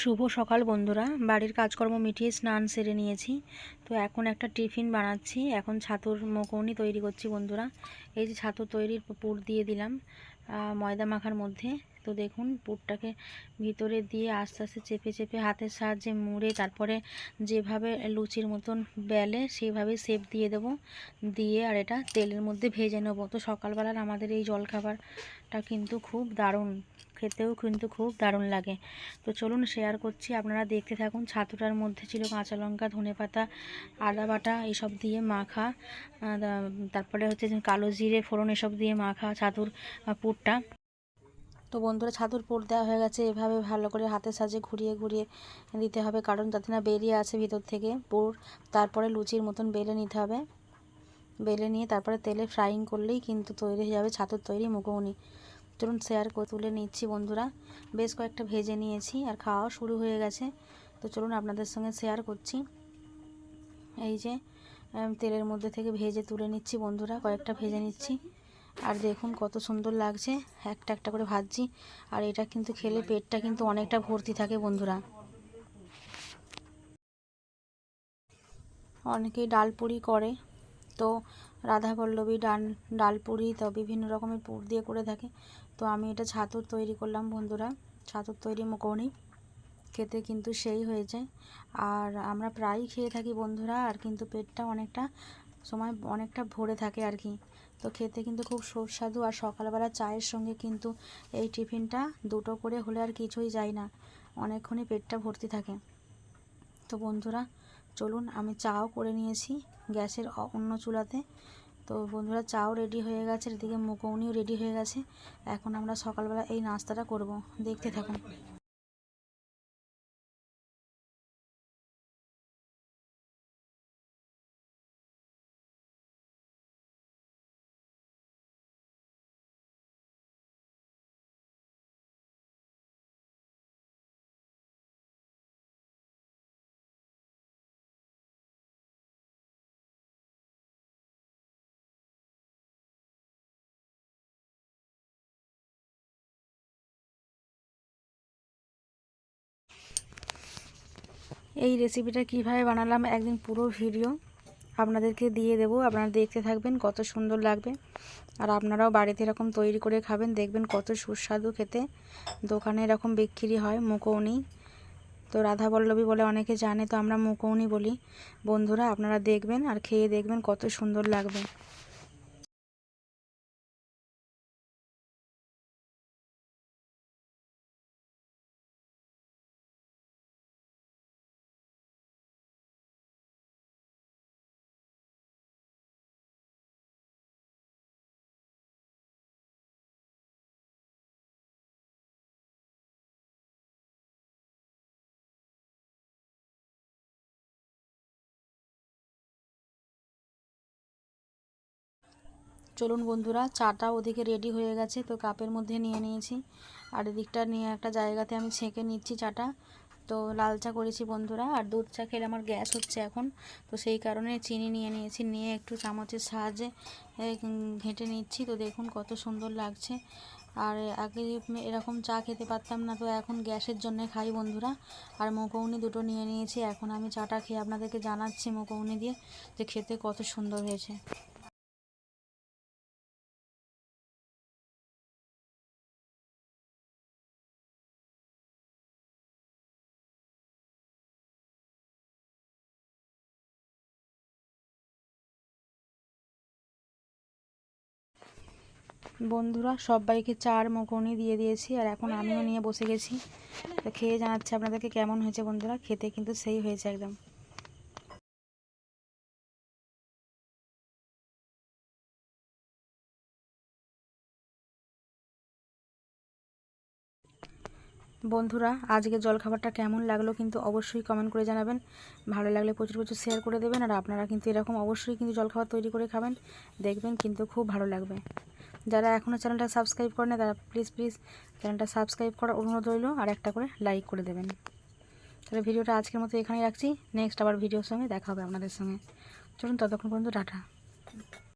শুভ সকাল বন্ধুরা। বাড়ির কাজকর্ম মিটিয়ে স্নান সেরে নিয়েছি। তো এখন একটা টিফিন বানাচ্ছি। এখন ছাতুর মকৌনি তৈরি করছি বন্ধুরা। এই যে ছাতু তৈরির পুর দিয়ে দিলাম ময়দা মাখার মধ্যে। তো দেখুন, পুরটাকে ভিতরে দিয়ে আস্তে আস্তে চেপে চেপে হাতের সাহায্যে মুড়ে তারপরে যেভাবে লুচির মতন বেলে সেইভাবে সেপ দিয়ে দেবো। দিয়ে আর এটা তেলের মধ্যে ভেজে নেব। তো সকালবেলার আমাদের এই জলখাবারটা কিন্তু খুব দারুণ। খেতেও কিন্তু খুব দারুণ লাগে। তো চলুন শেয়ার করছি। আপনারা দেখতে থাকুন, ছাতুটার মধ্যে ছিল কাঁচা লঙ্কা, ধনে পাতা, আদা বাটা এসব দিয়ে মাখা তারপরে হচ্ছে কালো জিরে, ফোড়ন এসব দিয়ে মাখা ছাতুর পুরটা। তো বন্ধুরা, ছাতুর পুর দেওয়া হয়ে গেছে। এভাবে ভালো করে হাতের সাহায্যে ঘুরিয়ে ঘুরিয়ে দিতে হবে, কারণ যাতে না বেরিয়ে আসে ভিতর থেকে পুর। তারপরে লুচির মতন বেলে নিতে হবে। বেলে নিয়ে তারপরে তেলে ফ্রাইং করলেই কিন্তু তৈরি হয়ে যাবে ছাতুর তৈরি মুখোমুনি চলুন শেয়ার করে তুলে নিচ্ছি বন্ধুরা। বেশ কয়েকটা ভেজে নিয়েছি আর খাওয়াও শুরু হয়ে গেছে। তো চলুন আপনাদের সঙ্গে শেয়ার করছি। এই যে তেলের মধ্যে থেকে ভেজে তুলে নিচ্ছি বন্ধুরা, কয়েকটা ভেজে নিচ্ছি। আর দেখুন কত সুন্দর লাগছে, একটা একটা করে ভাজছি। আর এটা কিন্তু খেলে পেটটা কিন্তু অনেকটা ভর্তি থাকে বন্ধুরা। অনেকেই ডাল পুরি করে তো রাধা পল্লবী ডাল ডাল পুরি তো বিভিন্ন রকমের পুর দিয়ে করে থাকে। তো আমি এটা ছাতুর তৈরি করলাম বন্ধুরা, ছাতুর তৈরি মোকৌনি খেতে কিন্তু সেই হয়েছে আর আমরা প্রায়ই খেয়ে থাকি বন্ধুরা, আর কিন্তু পেটটা অনেকটা সময় অনেকটা ভরে থাকে আর কি। তো খেতে কিন্তু খুব সুস্বাদু আর সকালবেলা চায়ের সঙ্গে কিন্তু এই টিফিনটা দুটো করে হলে আর কিছুই যায় না, অনেকক্ষণই পেটটা ভর্তি থাকে। তো বন্ধুরা চলুন আমি চাও করে নিয়েছি গ্যাসের অন্য চুলাতে। তো বন্ধুরা, চাও রেডি হয়ে গেছে, এদিকে মুকৌনিও রেডি হয়ে গেছে। এখন আমরা সকালবেলা এই নাস্তাটা করব। দেখতে থাকুন। এই রেসিপিটা কীভাবে বানালাম একদিন পুরো ভিডিও আপনাদেরকে দিয়ে দেবো। আপনারা দেখতে থাকবেন কত সুন্দর লাগবে। আর আপনারাও বাড়িতে এরকম তৈরি করে খাবেন, দেখবেন কত সুস্বাদু খেতে। দোকানে এরকম বিক্রি হয়, মুকৌনি। তো রাধা বল্লভী বলে অনেকে জানে, তো আমরা মুকৌনি বলি। বন্ধুরা, আপনারা দেখবেন আর খেয়ে দেখবেন কত সুন্দর লাগবে। চলুন বন্ধুরা, চাটা ওদিকে রেডি হয়ে গেছে, তো কাপের মধ্যে নিয়ে নিয়েছি। আর এদিকটা নিয়ে একটা জায়গাতে আমি ছেঁকে নিচ্ছি চাটা। তো লাল চা করেছি বন্ধুরা, আর দুধ চা খেলে আমার গ্যাস হচ্ছে এখন। তো সেই কারণে চিনি নিয়ে নিয়েছি, নিয়ে একটু চামচের সাহায্যে ঘেঁটে নিচ্ছি। তো দেখুন কত সুন্দর লাগছে। আর আগে এরকম চা খেতে পারতাম না, তো এখন গ্যাসের জন্য খাই বন্ধুরা। আর মকৌনি দুটো নিয়ে নিয়েছি, এখন আমি চাটা খেয়ে আপনাদেরকে জানাচ্ছি মকৌনি দিয়ে, যে খেতে কত সুন্দর হয়েছে। বন্ধুরা, সবাইকে চার মকনি দিয়ে দিয়েছি আর এখন আমিও নিয়ে বসে গেছি। তো খেয়ে জানাচ্ছি আপনাদেরকে কেমন হয়েছে বন্ধুরা? খেতে কিন্তু সেই হয়েছে একদম। বন্ধুরা, আজকে জলখাবারটা কেমন লাগল কিন্তু অবশ্যই কমেন্ট করে জানাবেন। ভালো লাগলে প্রচুর প্রচুর শেয়ার করে দেবেন আর আপনারা কিন্তু এরকম অবশ্যই কিন্তু জলখাবার তৈরি করে খাবেন। দেখবেন কিন্তু খুব ভালো লাগবে। যারা এখনও চ্যানেলটা সাবস্ক্রাইব করে না তারা প্লিজ প্লিজ চ্যানেলটা সাবস্ক্রাইব করার অনুরোধ রইল আর একটা করে লাইক করে দেবেন। তাহলে ভিডিওটা আজকের মতো এখানেই রাখছি। নেক্সট আবার ভিডিওর সঙ্গে দেখা হবে আপনাদের সঙ্গে। চলুন ততক্ষণ পর্যন্ত, টাটা।